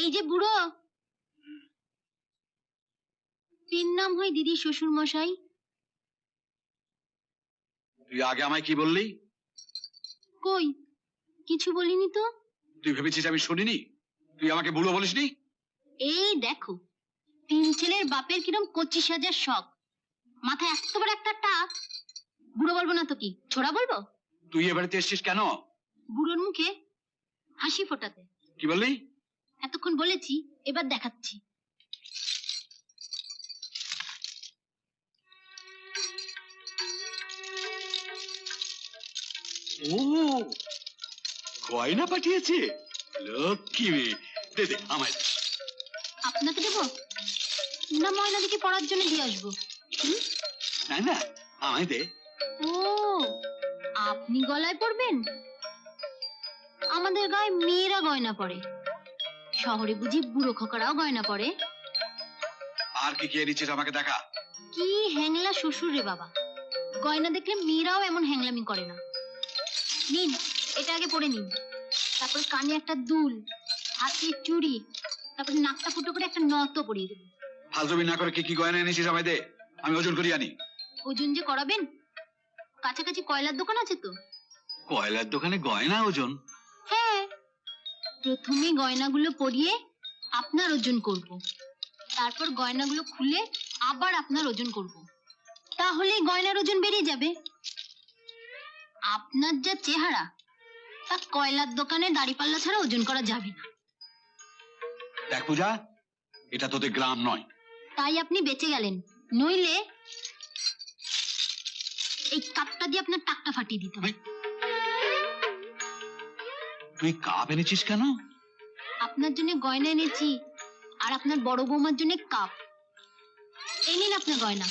এই যে বুড়ো। তিন নাম হয় দিদি শ্বশুর মশাই তুই আগে আমায় কি বললি? কই? কিছু বলিনি তো। তুই ভেবেছিস আমি শুনিনি? তুই আমাকে বুড়ো বলিসনি? এই দেখো তিন ছেলের বাপের কিরম কচি সাজার শখ। মাথায় এত বড় একটা টাক। বুড়ো বলব না তো কি? ছোড়া বলব? তুই এ বাড়িতে এসছিস কেন? বুড়োর মুখে হাসি ফোটাতে। কি বললি? এতক্ষণ বলেছি এবার দেখাচ্ছি। ও গয়না পাঠিয়েছে। লক্ষ্মী মেয়ে দে দে আমায় আপনাকে দেবো? না ময়না দিকে পড়ার জন্য দিয়ে আসব? না না আমায় দে। ও আপনি গলায় পড়বেন? আমাদের গায়ে মেয়েরা গয়না পড়ে। শহরে বুঝি বুড়ো খোকারাও গয়না পড়ে আর কি কি এনেছিস আমাকে দেখা? কি হ্যাংলা শ্বশুর রে বাবা। গয়না দেখলে মেয়েরাও এমন হ্যাংলামি করে না। নিন এটা আগে পরে নিন। তারপর কানে একটা দুল হাতে চুড়ি তারপর নাকটা ফুটো করে একটা নত পরিয়ে দেবেন। ফালতুবি না করে কি কি গয়না এনেছিস আমায় দে আমি ওজন করি আনি। ওজন যে করাবেন? কাছাকাছি কয়লার দোকান আছে তো? কয়লার দোকানে গয়না ওজন? প্রথমে গয়নাগুলো পরিয়ে আপনার ওজন করব। তারপর গয়নাগুলো খুলে আবার আপনার ওজন করব। তাহলে গয়নার ওজন বেরিয়ে যাবে। আপনার যা চেহারা তা কয়লার দোকানে দাড়িপাল্লা ছাড়া ওজন করা যাবে না। দেখ পূজা এটা তোদের গ্রাম নয়। তাই আপনি বেঁচে গেলেন। নইলে এই কাপটা দিয়ে আপনার টাকটা ফাটিয়ে দিতে হবে। তুই কাপ এনেছিস কেন? আপনার জন্য গয়না এনেছি, আর আপনার বড় বৌমার জন্য কাপ। এই নিন আপনার গয়না।